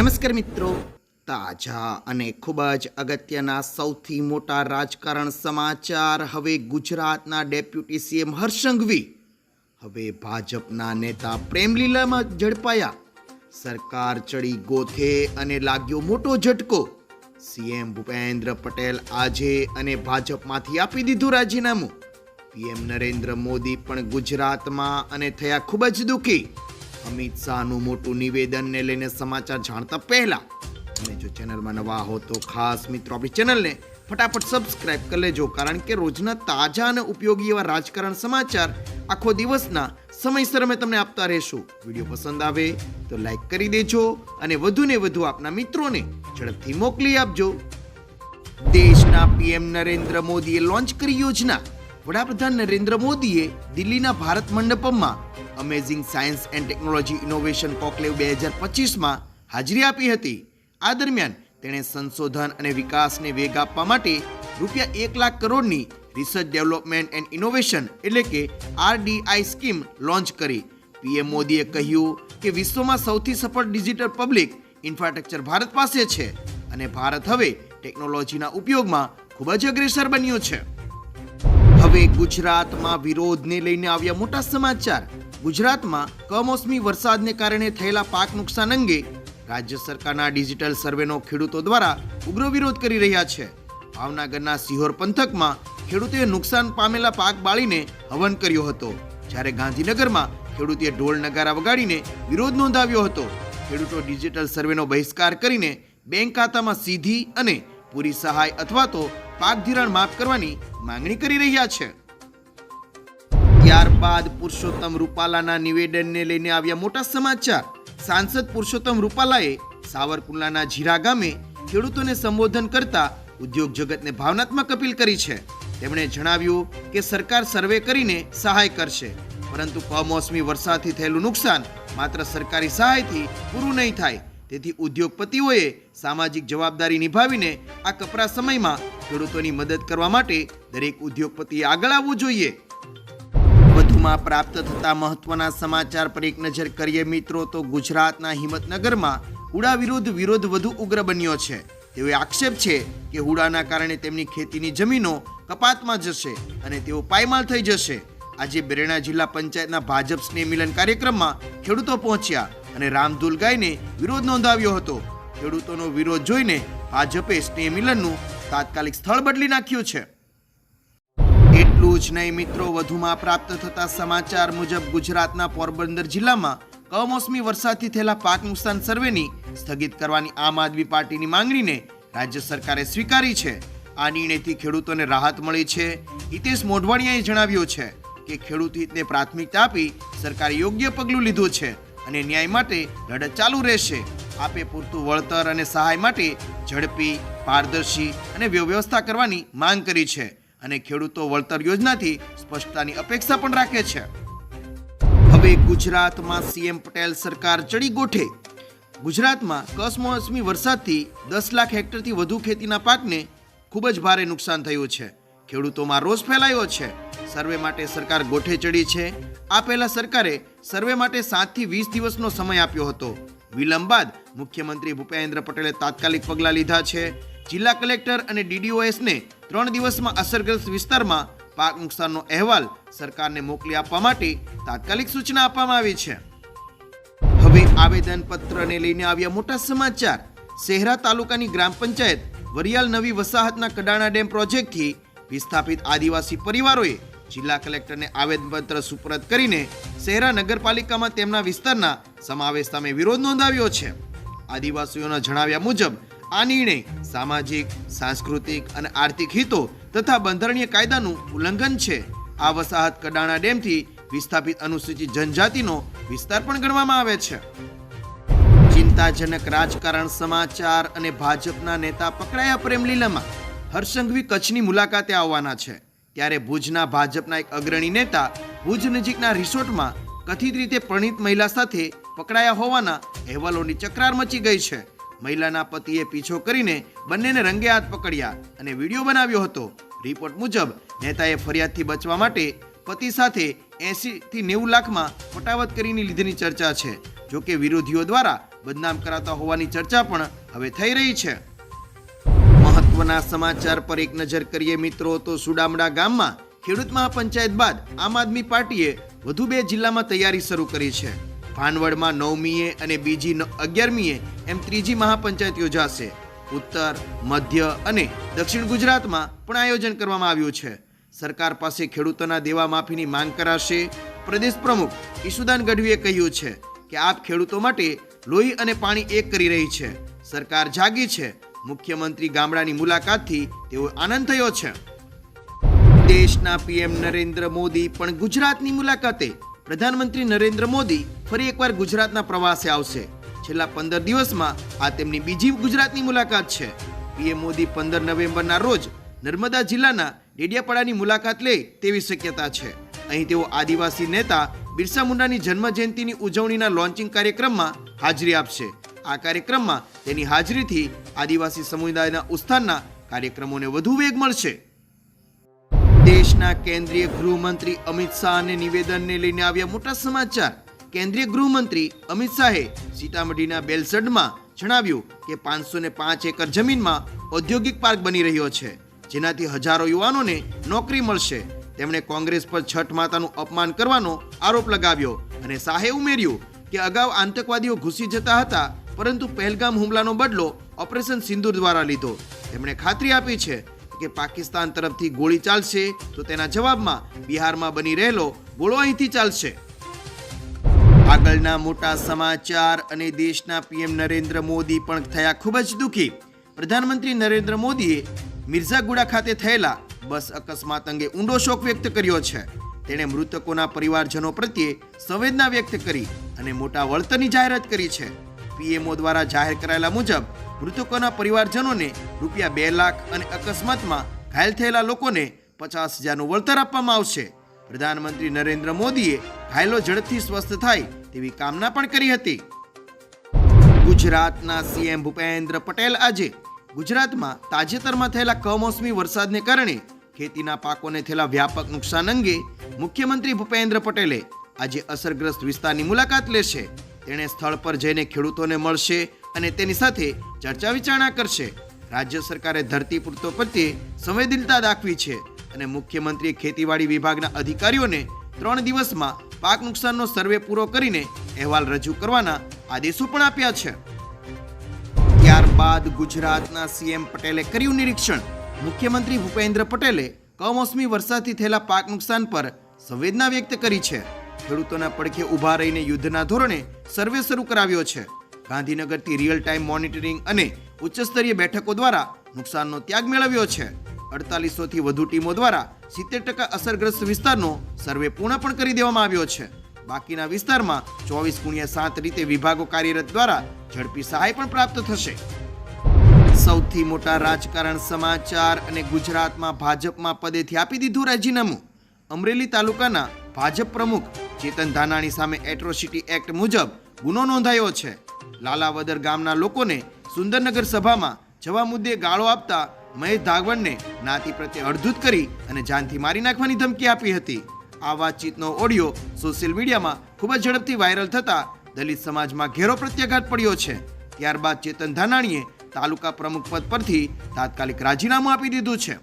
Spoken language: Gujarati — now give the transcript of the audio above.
નમસ્કાર મિત્રો. તાજા અને ખૂબ જ અગત્યના સૌથી મોટા રાજકારણ સમાચાર હવે ગુજરાતના ડેપ્યુટી સીએમ હર્ષ સંઘવી હવે ભાજપના નેતા પ્રેમલીલામાં ઝડપાયા. સરકાર ચડી ગોથે અને લાગ્યો મોટો ઝટકો. સીએમ ભૂપેન્દ્ર પટેલ આજે અને ભાજપમાંથી આપી દીધું રાજીનામું. પીએમ નરેન્દ્ર મોદી પણ ગુજરાતમાં અને થયા ખૂબ જ દુઃખી. અમિત શાહનું મોટું નિવેદનને લઈને સમાચાર જાણતા પહેલા અને જો ચેનલમાં નવા હો તો ખાસ મિત્રો આપણી ચેનલને ફટાફટ સબસ્ક્રાઇબ કરી લેજો, કારણ કે રોજના તાજા અને ઉપયોગી એવા રાજકારણ સમાચાર આખો દિવસના સમયસર અમે તમને આપતા રહેશું. વીડિયો પસંદ આવે તો લાઈક કરી દેજો અને વધુને વધુ આપના મિત્રોને ઝડપથી મોકલી આપજો. દેશના પીએમ નરેન્દ્ર મોદીએ લોન્ચ કરી યોજના. વડાપ્રધાન નરેન્દ્ર મોદીએ દિલ્હીના Bharat મંડપમમાં amazing science and technology innovation conclave બે હજાર પચીસમાં હાજરી આપી હતી. આ દરમિયાન તેણે સંશોધન અને વિકાસને વેગ આપવા માટે રૂપિયા એક લાખ કરોડની રિસર્ચ ડેવલપમેન્ટ એન્ડ ઇનોવેશન એટલે કે આરડીઆઈ સ્કીમ લોન્ચ કરી. પીએમ મોદીએ કહ્યું કે વિશ્વમાં સૌથી સફળ ડિજિટલ પબ્લિક ઇન્ફ્રાસ્ટ્રક્ચર ભારત પાસે છે અને ભારત હવે ટેકનોલોજીના ઉપયોગમાં ખૂબ જ અગ્રેસર બન્યું છે. હવે ગુજરાતમાં વિરોધને લઈને આવ્યા મોટા સમાચાર. ગુજરાતમાં કમોસમી વરસાદને કારણે થયેલા પાક નુકસાન અંગે રાજ્ય સરકારના ડિજિટલ સર્વેનો ખેડૂતો દ્વારા ઉગ્ર વિરોધ કરી રહ્યા છે. ભાવનગરના સિહોર પંથકમાં ખેડૂતોએ નુકસાન પામેલા પાક બાળીને હવન કર્યો હતો. જ્યારે ગાંધીનગરમાં ખેડૂતોએ ઢોલ નગારા વગાડીને વિરોધ નોંધાવ્યો હતો. ખેડૂતો ડિજિટલ સર્વેનો બહિષ્કાર કરીને બેંક ખાતામાં સીધી અને પૂરી સહાય અથવા તો પાક ધિરાણ માફ કરવાની માંગણી કરી રહ્યા છે. ત્યારબાદ પુરુષોત્તમ રૂપાલાના નિવેદનને લઈને આવ્યા મોટા સમાચાર. સાંસદ પુરુષોત્તમ રૂપાલાએ સાવરકુંડલાના જીરા ગામે ખેડૂતોને સંબોધન કરતા ઉદ્યોગ જગતને ભાવનાત્મક અપીલ કરી છે. તેમણે જણાવ્યું કે સરકાર સર્વે કરીને સહાય કરશે, પરંતુ કમોસમી વરસાદથી થયેલું નુકસાન માત્ર સરકારી સહાયથી પૂરું નહીં થાય. તેથી ઉદ્યોગપતિઓએ સામાજિક જવાબદારી નિભાવીને આ કપરા સમયમાં ખેડૂતોની મદદ કરવા માટે દરેક ઉદ્યોગપતિએ આગળ આવવું જોઈએ. વધુમાં પ્રાપ્ત થતા મહત્વના સમાચાર પર એક નજર કરીએ મિત્રો, તો ગુજરાતના હિંમતનગરમાં હુડા વિરુદ્ધ વિરોધ વધુ ઉગ્ર બન્યો છે. તેવો આક્ષેપ છે કે હુડાના કારણે તેમની ખેતીની જમીનો કપાતમાં જશે અને તેઓ પાયમાલ થઈ જશે. આજે બેરણા જિલ્લા પંચાયતના ભાજપ સ્નેહ મિલન કાર્યક્રમમાં ખેડૂતો પહોંચ્યા અને રામધૂલ ગાઈને વિરોધ નોંધાવ્યો હતો. ખેડૂતોનો વિરોધ જોઈને ભાજપે સ્નેહ મિલનનું તાત્કાલિક સ્થળ બદલી નાખ્યું છે. એટલું જ નહીં મિત્રો, વધુમાં પ્રાપ્ત થતા સમાચાર મુજબ ગુજરાતના પોરબંદર જિલ્લામાં કમોસમી વરસાદથી થયેલા પાક નુકસાન સર્વેની સ્થગિત કરવાની આમ આદમી પાર્ટીની માંગણીને રાજ્ય સરકારે સ્વીકારી છે. આ નિર્ણયથી ખેડૂતોને રાહત મળી છે. હિતેશ મોઢવાણિયાએ જણાવ્યું છે કે ખેડૂત હિતને પ્રાથમિકતા આપી સરકારે યોગ્ય પગલું લીધું છે અને ન્યાય માટે લડત ચાલુ રહેશે. આપે પૂરતું વળતર અને સહાય માટે ઝડપી, પારદર્શી અને વ્યવસ્થા કરવાની માંગ કરી છે. અને ખેડૂતો વળતર યોજનાથી સ્પષ્ટતાની અપેક્ષા પણ રાખે છે. હવે ગુજરાતમાં સીએમ પટેલ સરકાર ચડી ગોઠે. ગુજરાતમાં કસમોસમી વરસાદથી દસ લાખ હેક્ટરથી વધુ ખેતીના પાકને ખૂબ જ ભારે નુકસાન થયું છે. ખેડૂતોમાં રોષ ફેલાયો છે. સર્વે માટે સરકાર ગોઠે ચડી છે. આ પહેલા સરકારે સર્વે માટે સાતથી વીસ દિવસનો સમય આપ્યો હતો. વિલંબ બાદ મુખ્યમંત્રી ભૂપેન્દ્ર પટેલે તાત્કાલિક પગલાં લીધા છે. જિલ્લા કલેક્ટર અને ડીડીઓએસને ત્રણ દિવસમાં અસરગ્રસ્ત વિસ્તારમાં પાક નુકસાનનો અહેવાલ સરકારને મોકલી આપવા માટે તાત્કાલિક સૂચના આપવામાં આવી છે. હવે આવેદન પત્રને લઈને આવ્યા મોટા સમાચાર. શહેરા તાલુકાની ગ્રામ પંચાયત વરિયાલ નવી વસાહતના કડાણા ડેમ પ્રોજેક્ટથી વિસ્થાપિત આદિવાસી પરિવારોએ જિલ્લા કલેક્ટરને આવેદનપત્ર સુપરત કરીને શહેરા નગરપાલિકામાં તેમના વિસ્તારના સમાવેશ સામે વિરોધ નોંધાવ્યો છે. આદિવાસીઓના જણાવ્યા મુજબ આ નિર્ણય સામાજિક, સાંસ્કૃતિક અને આર્થિક હિતો તથા બંધારણીય કાયદાનું ઉલ્લંઘન છે. આ વસાહત કડાણા ડેમથી વિસ્થાપિત અનુસૂચિત જનજાતિનો વિસ્તાર પણ ગણવામાં આવે છે. ચિંતાજનક રાજકારણ, સમાચાર અને ભાજપના નેતા પકડાયા પ્રેમલીલામાં હર્ષંઘવી કચ્છની મુલાકાતે આવવાના છે. ત્યારે ભુજના ભાજપના એક અગ્રણી નેતા ભુજ નજીકના રિસોર્ટમાં કથિત રીતે પ્રણીત મહિલા સાથે પકડાયા હોવાના અહેવાલોની ચકરાર મચી ગઈ છે. મહિલાના પતિએ પીછો કરીને બંનેને રંગે હાથ પકડ્યા અને વીડિયો બનાવ્યો હતો. રિપોર્ટ મુજબ, નેતાએ ફરિયાદથી બચવા માટે પતિ સાથે એસી થી નેવું લાખમાં ફટાવત કરીને લીધેની ચર્ચા છે. જોકે વિરોધીઓ દ્વારા બદનામ કરાતા હોવાની ચર્ચા પણ હવે થઈ રહી છે. મહત્વના સમાચાર પર એક નજર કરીએ મિત્રો, તો સુડામડા ગામમાં ખેડૂત મહાપંચાયત બાદ આમ આદમી પાર્ટીએ વધુ બે જિલ્લામાં તૈયારી શરૂ કરી છે. ભાનવડમાં નવમીએ અને બીજી અગિયારમીએ એમ ત્રીજી મહાપંચાયત યોજાશે ઉત્તર, મધ્ય અને દક્ષિણ ગુજરાતમાં પણ આયોજન કરવામાં આવ્યું છે. સરકાર પાસે ખેડૂતોના દેવા માફીની માંગ કરાશે. પ્રદેશ પ્રમુખ ઈશુદાન ગઢવીએ કહ્યું છે કે આપ ખેડૂતો માટે લોહી અને પાણી એક કરી રહી છે. સરકાર જાગી છે. મુખ્યમંત્રી ગામડાની મુલાકાતથી તેઓ આનંદ થયો છે. દેશના પીએમ નરેન્દ્ર મોદી પણ ગુજરાતની મુલાકાતે. પ્રધાનમંત્રી નરેન્દ્ર મોદી ફરી એકવાર ગુજરાતના પ્રવાસે આવશે. છેલ્લા પંદર દિવસમાં આ તેમની બીજી ગુજરાતની મુલાકાત છે. પીએમ મોદી પંદર નવેમ્બરના રોજ નર્મદા જિલ્લાના ડેડિયાપાડાની મુલાકાત લે તેવી શક્યતા છે. અહીં તેઓ આદિવાસી નેતા બિરસા મુંડાની જન્મ જયંતિની ઉજવણીના લોન્ચિંગ કાર્યક્રમમાં હાજરી આપશે. આ કાર્યક્રમમાં તેની હાજરીથી આદિવાસી સમુદાયના ઉત્થાનના કાર્યક્રમોને વધુ વેગ મળશે. દેશના કેન્દ્રીય ગૃહમંત્રી અમિત શાહને નિવેદનને લઈને આવ્યા મોટા સમાચાર. કેન્દ્રીય ગૃહમંત્રી અમિત શાહે સીતામઢીના બેલસડમાં જણાવ્યું કે પાંચસો ને પાંચ એકર જમીનમાં ઔદ્યોગિક પાર્ક બની રહ્યો છે, જેનાથી હજારો યુવાનોને નોકરી મળશે. તેમણે કોંગ્રેસ પર છઠ માતાનું અપમાન કરવાનો આરોપ લગાવ્યો અને શાહે ઉમેર્યું કે અગાઉ આતંકવાદીઓ ઘૂસી જતા હતા, પરંતુ પહેલગામ હુમલાનો બદલો ઓપરેશન સિંદૂર દ્વારા લીધો. તેમણે ખાતરી આપી છે કે પાકિસ્તાન તરફથી ગોળી ચાલશે તો તેના જવાબમાં બિહારમાં બની રહેલો ગોળો અહીંથી ચાલશે. આગળના મોટા સમાચાર અને દેશના પીએમ નરેન્દ્ર મોદી પણ થયા ખૂબ જ દુઃખી. પ્રધાનમંત્રી નરેન્દ્ર મોદીએ મિર્ઝાગુડા ખાતે થયેલા બસ અકસ્માત અંગે ઊંડો શોક વ્યક્ત કર્યો છે. તેણે મૃતકોના પરિવારજનો પ્રત્યે સંવેદના વ્યક્ત કરી અને મોટા વળતરની જાહેરાત કરી છે. પીએમઓ દ્વારા જાહેર કરાયેલા મુજબ, મૃતકોના પરિવારજનોને રૂપિયા બે લાખ અને અકસ્માતમાં ઘાયલ થયેલા લોકોને પચાસ હજારનું વળતર આપવામાં આવશે. પ્રધાનમંત્રી નરેન્દ્ર મોદીએ ઘાયલો ઝડપથી સ્વસ્થ થાય તેવી કામના પણ કરી હતી. ગુજરાતના સીએમ ભૂપેન્દ્ર પટેલ આજે ગુજરાતમાં તાજેતરમાં થયેલા કમોસમી વરસાદને કારણે ખેતીના પાકોને થયેલા વ્યાપક નુકસાન અંગે મુખ્યમંત્રી ભૂપેન્દ્ર પટેલે આજે અસરગ્રસ્ત વિસ્તારની મુલાકાત લેશે. તેણે સ્થળ પર જઈને ખેડૂતોને મળશે અને તેની સાથે ચર્ચા વિચારણા કરશે. રાજ્ય સરકારે ધરતી પૂરતો પ્રત્યે સંવેદનતા દાખવી છે. અને મુખ્યમંત્રીએ ખેતીવાડી વિભાગના અધિકારીઓને ત્રણ દિવસમાં પાક નુકસાનનો સર્વે પૂરો કરીને અહેવાલ રજૂ કરવાના આદેશો પણ આપ્યા છે. ત્યારબાદ ગુજરાતના સીએમ પટેલે કર્યું નિરીક્ષણ. મુખ્યમંત્રી ભૂપેન્દ્ર પટેલે કમોસમી વરસાદથી થયેલા પાક નુકસાન પર સંવેદના વ્યક્ત કરી છે. ખેડૂતોના પડખે ઊભા રહીને યુદ્ધના ધોરણે સર્વે શરૂ કરાવ્યો છે. ગાંધીનગરથી રિયલ ટાઈમ મોનિટરિંગ અને ઉચ્ચસ્તરીય બેઠકો દ્વારા નુકસાનનો ત્યાગ મેળવ્યો છે. અડતાલીસોથી વધુ ટીમો દ્વારા સિત્તેર ટકા અસરગ્રસ્ત વિસ્તારનો સર્વે પૂર્ણ પણ કરી દેવામાં આવ્યો છે. બાકીના વિસ્તારમાં ચોવીસ ગુણ્યા સાત રીતે વિભાગો કાર્યરત દ્વારા ઝડપી સહાય પણ પ્રાપ્ત થશે. સૌથી મોટા રાજકારણ સમાચાર અને ગુજરાતમાં ભાજપમાં પદેથી આપી દીધું રાજીનામું. અમરેલી તાલુકાના ભાજપ પ્રમુખ ચેતન ધાનાણી સામે એટ્રોસિટી એક્ટ મુજબ ગુનો નોંધાયો છે. લાલાવદર ગામના લોકોને સુંદરનગર સભામાં જવા મુદ્દે ગાળો આપતા મહેશ ધાગવણને નાતી પ્રત્યે અડધૂત કરી અને જાનથી મારી નાખવાની ધમકી આપી હતી. આ વાતચીતનો ઓડિયો સોશિયલ મીડિયામાં ખૂબ જ ઝડપથી વાયરલ થતા દલિત સમાજમાં ઘેરો પ્રત્યાઘાત પડ્યો છે. ત્યારબાદ ચેતન ધાનાણીએ તાલુકા પ્રમુખ પદ પરથી તાત્કાલિક રાજીનામું આપી દીધું છે.